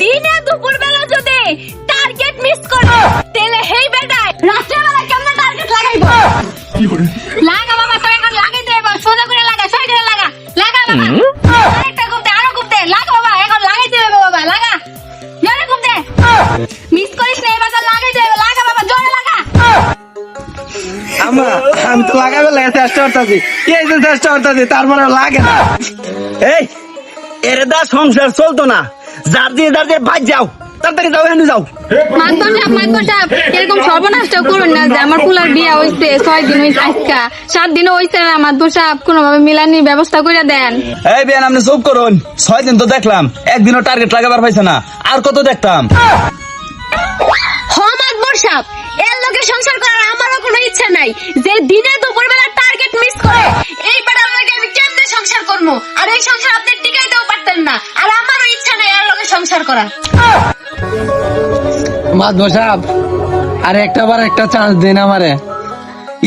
দিনে দুপুর বেলা যদি টার্গেট মিস করো তাহলে হেই বেটা রাতে বেলা কেমনে টার্গেট লাগাইবো? কি করে লাগা বাবা তুই এখন লাগাই দেব সোজা করে লাগা সোজা করে লাগা। লাগা বাবা একটা গুপ্তে আরও গুপ্তে। লাগা বাবা এখন লাগাই দেব বাবা লাগা। জোরে গুপ্তে। মিস করিস না এবার লাগাই দেব লাগা বাবা জোরে লাগা। আমা আমি তো লাগাবে লাগে চেষ্টা করতেছি। এই যে চেষ্টা করতেছি তারপরে লাগে না। এই এর দা সংসার চলতো না। যার দিয়ে যার দিয়ে ভাই যাও। তাড়াতাড়ি যাও এনে যাও। মাতবর সাহেব মাতবর সাহেব এরকম সর্বনাশটা করুন না যে আমার পুলার বিয়া হইছে ছয় দিন হইছে আজকা। সাত দিন হইছে না মাতবর সাহেব কোনোভাবে মিলানি ব্যবস্থা করে দেন। এই বিয়ান আপনি চুপ করুন। ছয় দিন তো দেখলাম একদিনও টার্গেট লাগাবার পাইছে না। আর কত দেখতাম? হ মাতবর সাহেব এর লোকে সংসার করার আমারও কোনো ইচ্ছা নাই যে দিনে দুপুর বেলা টার্গেট মিস করে। এই বেড়ার লোকে আমি কেমনে সংসার করব? আর এই সংসার আপনি টিকাইতেও পারতেন না। সংসার করার মাধব সাহেব আর একটা বার একটা চান্স দিন আমারে।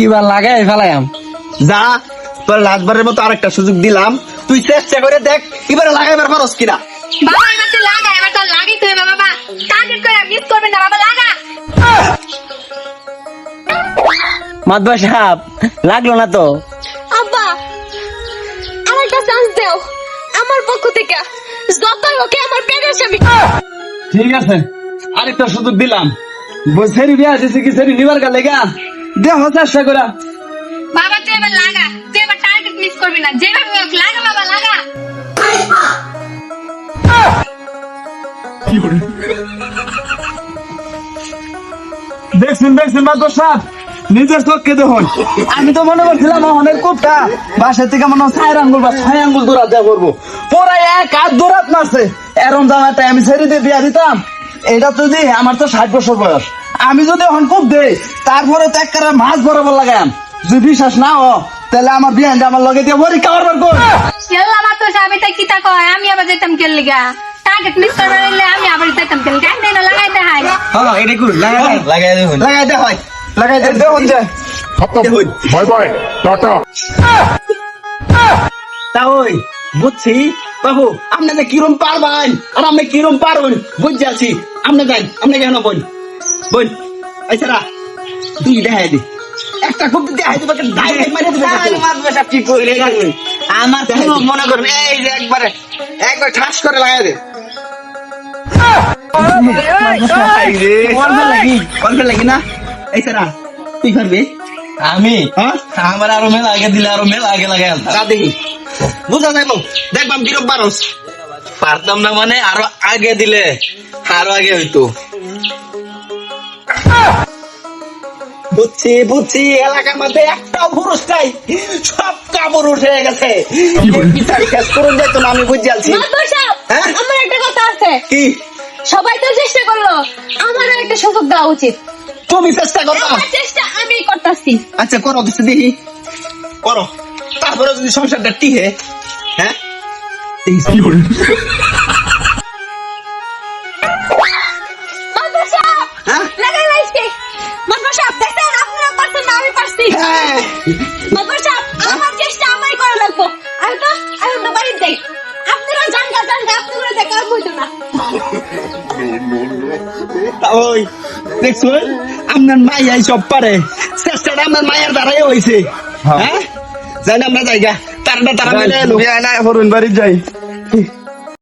এবার লাগাই ফেলাইম যা তোর লাস্টবারের মতো আরেকটা সুযোগ দিলাম। তুই চেষ্টা করে দেখ এবারে লাগাইবার পারস কিনা। বাবা এবার তো লাগা এবার তো লাগি তুই বাবা। টার্গেট করে মিস করবেন না বাবা লাগা। মাধব সাহেব লাগল না তো? আব্বা আরেকটা চান্স দাও আমার পক্ষ থেকে। যতই ওকে আমার পেটের ছবি ঠিক আছে আরেকটা সুযোগ দিলাম। সেরি বিয়া আছে কি সেরি নিবার গা লেগা? দেহ চেষ্টা করা বাবা তুই এবার লাগা। তুই এবার টার্গেট মিস করবি না। যেভাবে হোক লাগা বাবা লাগা। দেখছেন দেখছেন মাদর সাহেব নিজের চোখকে দেখুন। আমি তো মনে করছিলাম অনেক কোপটা বাসা থেকে মনে হয় চার আঙ্গুল বা ছয় আঙ্গুল দৌড়াত যা করব। পুরা এক হাত দৌড়াত মারছে। এরম জামাটা আমি ছেড়ে দিয়ে বিয়া দিতাম। এটা তো দি আমার তো ষাট বছর বয়স। আমি যদি এখন খুব দেই তারপরে তো একটা মাছ বরাবর লাগাম যদি বিশ্বাস না হ তাহলে আমার বিয়ে আমার লগে দিয়ে পরীক্ষা করবার কর খেললাম তো সাবে তাই কিতা কয় আমি আবার যেতাম খেল লিগা টার্গেট মিস করবে আমি আবার যেতাম খেল গান দেই না লাগাই দে হ্যাঁ এটা লাগাই লাগাই দেখুন লাগাই হয়। লাগাই দে দেখুন যায় বাই বাই টাটা তা ওই বুঝছি বাবু আপনি কিরম পারবেন আর আপনি কিরম পারবেন বুঝতে আছি আপনি যাই আপনি কেন বল বল এছাড়া দুই দেখাই দি একটা খুব দেখাই দিবে ডাইরেক্ট মারে দিবে মারবে সব কি করে রাখবে আমার পুরো মনে করবে এই যে একবারে একবার ঠাস করে লাগাই দে লাগি লাগি না এছাড়া তুই পারবি আমি? হ্যাঁ? আমার আরও মেলা আগে দিলে আরও মেলা আগে লাগাই তা দেখি। বুঝা যাইব। দেখবাম বিরূপ বারস। পারতাম না মানে আরও আগে দিলে আরও আগে হইতো। বুঝছি বুঝছি এলাকার মধ্যে একটাও পুরুষ নাই। সব কাপুরুষ হয়ে গেছে। বিচার কাজ করুন যেত না আমি বুঝে আছি। হ্যাঁ? আমার একটা কথা আছে। কি? সবাই তো চেষ্টা করল। আমারও একটা সুযোগ দেওয়া উচিত। তুমি চেষ্টা করো। আমার চেষ্টা আমি করতেছি। আচ্ছা করো দিচ্ছি দেখি। করো। তারপরে যদি সংসারটা টিহে হ্যাঁ? হ্যাঁ? হ্যাঁ। আমার চেষ্টা আমারই করা লাগবো। আমি তো আমি তো বাড়িতে যাই। আপনারা জানগা জানগা আপনারা দেখা না। তা ওই দেখছ? আপনার মাইয়াই সব পারে চেষ্টাটা আপনার মায়ের দ্বারাই হয়েছে হ্যাঁ। জানি আমরা জায়গা তারা তারা মিলে না হরুন বাড়ি যাই।